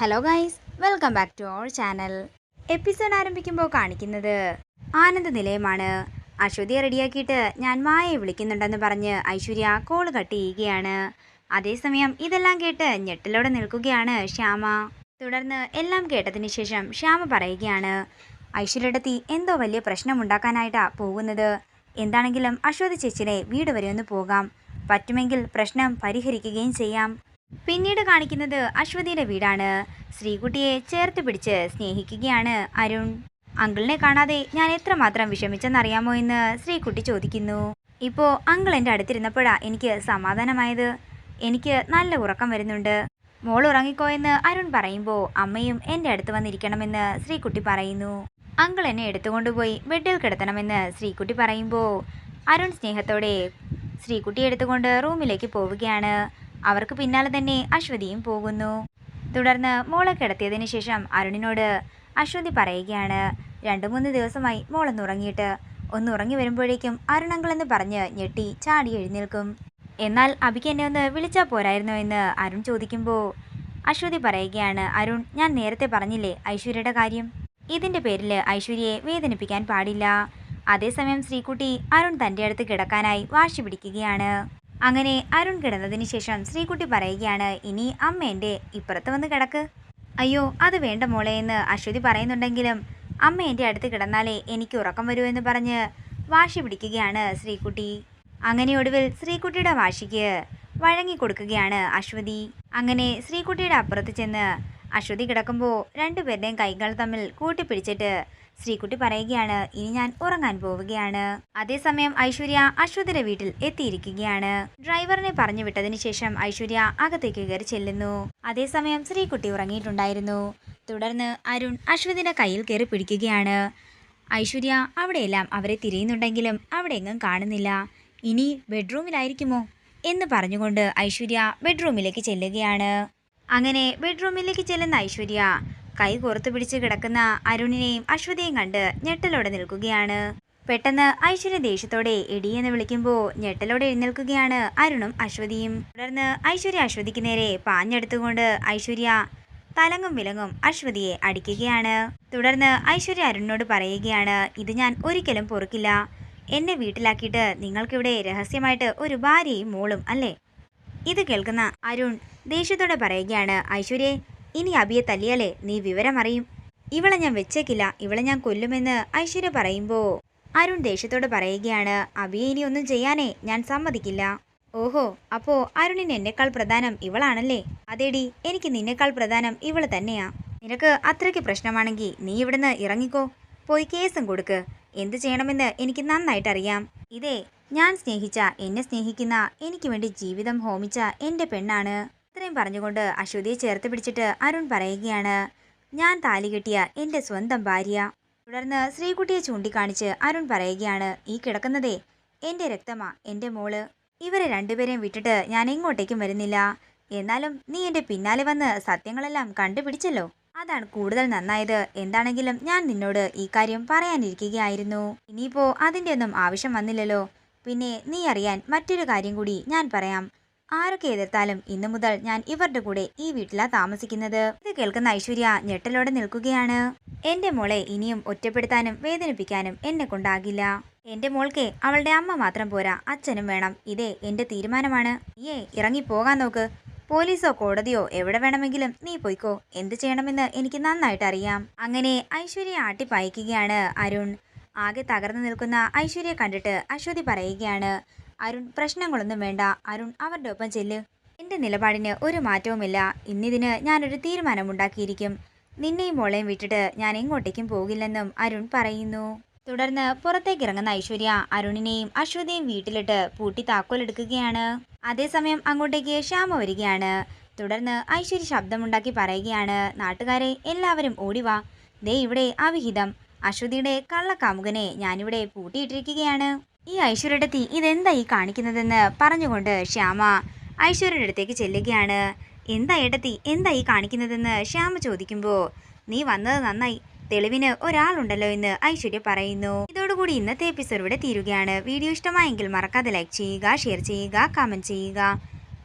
Hello guys welcome back to our channel episode ആരംഭിക്കുമ്പോൾ കാണിക്കുന്നത് ആനന്ദ നിലയമാണ് അശ്വതിയെ റെഡിയാക്കിയിട്ട് ഞാൻ മായയെ വിളിക്കുന്നുണ്ടെന്ന് പറഞ്ഞ് ഐശ്വര്യ കോൾ കട്ട് ചെയ്യുകയാണ്. അതേസമയം ഇതെല്ലാം കേട്ട് ഞെട്ടലോടെ നിൽക്കുകയാണ് ശ്യാമ. തുടർന്ന് എല്ലാം കേട്ടതിന് ശേഷം ശ്യാമ പറയുകയാണ് ഐശ്വര്യടത്തി എന്തോ വലിയ പ്രശ്നം ഉണ്ടാക്കാനായിട്ടാണ് പോകുന്നത്. എന്താണെങ്കിലും അശ്വതി ചേച്ചിയുടെ വീട് വരെ ഒന്ന് പോകാം. പറ്റുമെങ്കിൽ പ്രശ്നം പരിഹരിക്കുകയും ചെയ്യാം. പിന്നീട് കാണിക്കുന്നത് അശ്വതിയുടെ വീടാണ്. ശ്രീകുട്ടിയെ ചേർത്ത് പിടിച്ച് സ്നേഹിക്കുകയാണ് അരുൺ. അങ്കിളിനെ കാണാതെ ഞാൻ എത്രമാത്രം വിഷമിച്ചെന്നറിയാമോ എന്ന് ശ്രീകുട്ടി ചോദിക്കുന്നു. ഇപ്പോൾ അങ്കിൾ എന്റെ അടുത്തിരുന്നപ്പോഴാ എനിക്ക് സമാധാനമായത്. എനിക്ക് നല്ല ഉറക്കം വരുന്നുണ്ട്. മോൾ ഉറങ്ങിക്കോ എന്ന് അരുൺ പറയുമ്പോൾ അമ്മയും എന്റെ അടുത്ത് വന്നിരിക്കണമെന്ന് ശ്രീകുട്ടി പറയുന്നു. അങ്കിൾ എന്നെ എടുത്തുകൊണ്ടുപോയി ബെഡിൽ കിടത്തണമെന്ന് ശ്രീകുട്ടി പറയുമ്പോൾ അരുൺ സ്നേഹത്തോടെ ശ്രീകുട്ടി എടുത്തുകൊണ്ട് റൂമിലേക്ക് പോവുകയാണ്. അവർക്ക് പിന്നാലെ തന്നെ അശ്വതിയും പോകുന്നു. തുടർന്ന് മോളെ കിടത്തിയതിന് ശേഷം അരുണിനോട് അശ്വതി പറയുകയാണ് രണ്ടു മൂന്ന് ദിവസമായി മോളൊന്ന് ഉറങ്ങിയിട്ട്. ഒന്ന് ഉറങ്ങി വരുമ്പോഴേക്കും അരുണങ്കളെന്ന് പറഞ്ഞ് ഞെട്ടി ചാടി എഴുന്നേൽക്കും. എന്നാൽ അബിക്ക് എന്നെ ഒന്ന് വിളിച്ചാൽ പോരായിരുന്നോ എന്ന് അരുൺ ചോദിക്കുമ്പോൾ അശ്വതി പറയുകയാണ് അരുൺ ഞാൻ നേരത്തെ പറഞ്ഞില്ലേ ഐശ്വര്യയുടെ കാര്യം? ഇതിന്റെ പേരിൽ ഐശ്വര്യയെ വേദനിപ്പിക്കാൻ പാടില്ല. അതേസമയം ശ്രീകുട്ടി അരുൺ തന്റെ അടുത്ത് കിടക്കാനായി വാശി പിടിക്കുകയാണ്. അങ്ങനെ അരുൺ കിടന്നതിന് ശേഷം ശ്രീകുട്ടി പറയുകയാണ് ഇനി അമ്മ എന്റെ ഇപ്പുറത്ത് വന്ന് കിടക്ക്. അയ്യോ അത് വേണ്ട മോളെ എന്ന് അശ്വതി പറയുന്നുണ്ടെങ്കിലും അമ്മ എന്റെ അടുത്ത് കിടന്നാലേ എനിക്ക് ഉറക്കം വരൂ എന്ന് പറഞ്ഞ് വാശി പിടിക്കുകയാണ് ശ്രീകുട്ടി. അങ്ങനെ ഒടുവിൽ ശ്രീകുട്ടിയുടെ വാശിക്ക് വഴങ്ങി കൊടുക്കുകയാണ് അശ്വതി. അങ്ങനെ ശ്രീകുട്ടിയുടെ അപ്പുറത്ത് ചെന്ന് അശ്വതി കിടക്കുമ്പോൾ രണ്ടുപേരുടെയും കൈകൾ തമ്മിൽ കൂട്ടിപ്പിടിച്ചിട്ട് ശ്രീകുട്ടി പറയുകയാണ് ഇനി ഞാൻ ഉറങ്ങാൻ പോവുകയാണ്. അതേസമയം ഐശ്വര്യ അശ്വതിയുടെ വീട്ടിൽ എത്തിയിരിക്കുകയാണ്. ഡ്രൈവറിനെ പറഞ്ഞു വിട്ടതിന് ശേഷം ഐശ്വര്യ അകത്തേക്ക് കയറി ചെല്ലുന്നു. അതേസമയം ശ്രീകുട്ടി ഉറങ്ങിയിട്ടുണ്ടായിരുന്നു. തുടർന്ന് അരുൺ അശ്വതിയുടെ കയ്യിൽ കയറി പിടിക്കുകയാണ്. ഐശ്വര്യ അവിടെയെല്ലാം അവരെ തിരയുന്നുണ്ടെങ്കിലും അവിടെ എങ്ങും കാണുന്നില്ല. ഇനി ബെഡ്റൂമിലായിരിക്കുമോ? എന്ന് പറഞ്ഞുകൊണ്ട് ഐശ്വര്യ ബെഡ്റൂമിലേക്ക് ചെല്ലുകയാണ്. അങ്ങനെ ബെഡ്റൂമിലേക്ക് ചെല്ലുന്ന ഐശ്വര്യ കൈ കോർത്തു പിടിച്ച് കിടക്കുന്ന അരുണിനെയും അശ്വതിയും കണ്ട് ഞെട്ടലോടെ നിൽക്കുകയാണ്. പെട്ടെന്ന് ഐശ്വര്യ ദേഷ്യത്തോടെ എടി എന്ന് വിളിക്കുമ്പോൾ ഞെട്ടലോടെ എഴുന്നേൽക്കുകയാണ് അരുണും അശ്വതിയും. തുടർന്ന് ഐശ്വര്യ അശ്വതിക്ക് നേരെ പാഞ്ഞെടുത്തുകൊണ്ട് ഐശ്വര്യ തലങ്ങും വിലങ്ങും അശ്വതിയെ അടിക്കുകയാണ്. തുടർന്ന് ഐശ്വര്യ അരുണിനോട് പറയുകയാണ് ഇത് ഞാൻ ഒരിക്കലും പൊറുക്കില്ല. എന്നെ വീട്ടിലാക്കിയിട്ട് നിങ്ങൾക്കിവിടെ രഹസ്യമായിട്ട് ഒരു ഭാര്യയും മോളും അല്ലേ? ഇത് കേൾക്കുന്ന അരുൺ ദേഷ്യത്തോടെ പറയുകയാണ് ഐശ്വര്യെ ഇനി അബിയെ തല്ലിയാലേ നീ വിവരം അറിയും ഇവളെ ഞാൻ വെച്ചേക്കില്ല ഇവളെ ഞാൻ കൊല്ലുമെന്ന് ഐശ്വര്യ പറയുമ്പോൾ അരുൺ ദേഷ്യത്തോട് പറയുകയാണ് അബിയെ ഇനി ഒന്നും ചെയ്യാനേ ഞാൻ സമ്മതിക്കില്ല. ഓഹോ അപ്പോ അരുണിന് എന്നെക്കാൾ പ്രധാനം ഇവളാണല്ലേ? അതേടി എനിക്ക് നിന്നെക്കാൾ പ്രധാനം ഇവൾ തന്നെയാ. നിനക്ക് അത്രയ്ക്ക് പ്രശ്നമാണെങ്കിൽ നീ ഇവിടുന്ന് ഇറങ്ങിക്കോ. പോയി കേസും കൊടുക്ക്. എന്ത് ചെയ്യണമെന്ന് എനിക്ക് നന്നായിട്ട് അറിയാം ഇതേ ഞാൻ സ്നേഹിച്ച എന്നെ സ്നേഹിക്കുന്ന എനിക്ക് വേണ്ടി ജീവിതം ഹോമിച്ച എന്റെ പെണ്ണാണ്. ഇത്രയും പറഞ്ഞുകൊണ്ട് അശ്വതിയെ ചേർത്ത് പിടിച്ചിട്ട് അരുൺ പറയുകയാണ് ഞാൻ താലി കെട്ടിയ എന്റെ സ്വന്തം ഭാര്യ. തുടർന്ന് ശ്രീകുട്ടിയെ ചൂണ്ടിക്കാണിച്ച് അരുൺ പറയുകയാണ് ഈ കിടക്കുന്നതേ എന്റെ രക്തമാ എന്റെ മോൾ. ഇവരെ രണ്ടുപേരെയും വിട്ടിട്ട് ഞാൻ എങ്ങോട്ടേക്കും വരുന്നില്ല. എന്നാലും നീ എന്റെ പിന്നാലെ വന്ന് സത്യങ്ങളെല്ലാം കണ്ടുപിടിച്ചല്ലോ. അതാണ് കൂടുതൽ നന്നായത്. എന്താണെങ്കിലും ഞാൻ നിന്നോട് ഈ കാര്യം പറയാനിരിക്കുകയായിരുന്നു. ഇനിയിപ്പോൾ അതിന്റെ ഒന്നും ആവശ്യം വന്നില്ലല്ലോ. പിന്നെ നീ അറിയാൻ മറ്റൊരു കാര്യം കൂടി ഞാൻ പറയാം. ആരൊക്കെ എതിർത്താലും ഇന്നു മുതൽ ഞാൻ ഇവരുടെ കൂടെ ഈ വീട്ടിലാ താമസിക്കുന്നത്. ഇത് കേൾക്കുന്ന ഐശ്വര്യ ഞെട്ടലോടെ നിൽക്കുകയാണ്. എന്റെ മോളെ ഇനിയും ഒറ്റപ്പെടുത്താനും വേദനിപ്പിക്കാനും എന്നെ കൊണ്ടാകില്ല. എന്റെ മോൾക്ക് അവളുടെ അമ്മ മാത്രം പോരാ അച്ഛനും വേണം. ഇതേ എന്റെ തീരുമാനമാണ്. ഏ ഇറങ്ങി പോകാൻ നോക്ക്. പോലീസോ കോടതിയോ എവിടെ വേണമെങ്കിലും നീ പോയിക്കോ. എന്ത് ചെയ്യണമെന്ന് എനിക്ക് നന്നായിട്ട് അറിയാം. അങ്ങനെ ഐശ്വര്യ ആട്ടിപ്പായിക്കുകയാണ് അരുൺ. ആകെ തകർന്നു നിൽക്കുന്ന ഐശ്വര്യ കണ്ടിട്ട് അശ്വതി പറയുകയാണ് അരുൺ പ്രശ്നങ്ങളൊന്നും വേണ്ട. അരുൺ അവരുടെ ഒപ്പം ചെല്ല്. എന്റെ നിലപാടിന് ഒരു മാറ്റവുമില്ല. ഇന്നിതിന് ഞാനൊരു തീരുമാനമുണ്ടാക്കിയിരിക്കും. നിന്നെയും മോളെയും വിട്ടിട്ട് ഞാൻ എങ്ങോട്ടേക്കും പോകില്ലെന്നും അരുൺ പറയുന്നു. തുടർന്ന് പുറത്തേക്ക് ഇറങ്ങുന്ന ഐശ്വര്യ അരുണിനെയും അശ്വതിയും വീട്ടിലിട്ട് പൂട്ടി താക്കോലെടുക്കുകയാണ്. അതേസമയം അങ്ങോട്ടേക്ക് ശ്യാമ വരികയാണ്. തുടർന്ന് ഐശ്വര്യ ശബ്ദമുണ്ടാക്കി പറയുകയാണ് നാട്ടുകാരെ എല്ലാവരും ഓടിവാ ദേ ഇവിടെ അവിഹിതം. അശ്വതിയുടെ കള്ളക്കാമുകനെ ഞാനിവിടെ പൂട്ടിയിട്ടിരിക്കുകയാണ്. ഈ ഐശ്വര്യയുടെ തീ ഇതെന്താ ഈ കാണിക്കുന്നതെന്ന് പറഞ്ഞുകൊണ്ട് ശ്യാമ ഐശ്വര്യയുടെ അടുത്തേക്ക് ചെല്ലുകയാണ്. എന്താ ഏട്ടത്തി? എന്താ ഈ കാണിക്കുന്നതെന്ന് ശ്യാമ ചോദിക്കുമ്പോൾ നീ വന്നത് നന്നായി. തെളിവിന് ഒരാളുണ്ടല്ലോ എന്ന് ഐശ്വര്യ പറയുന്നു. ഇതോടുകൂടി ഇന്നത്തെ എപ്പിസോഡ് ഇവിടെ തീരുകയാണ്. വീഡിയോ ഇഷ്ടമായെങ്കിൽ മറക്കാതെ ലൈക്ക് ചെയ്യുക ഷെയർ ചെയ്യുക കമന്റ് ചെയ്യുക.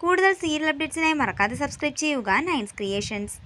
കൂടുതൽ സീരിയൽ അപ്ഡേറ്റ്സിനായി മറക്കാതെ സബ്സ്ക്രൈബ് ചെയ്യുക നയൻസ് ക്രിയേഷൻസ്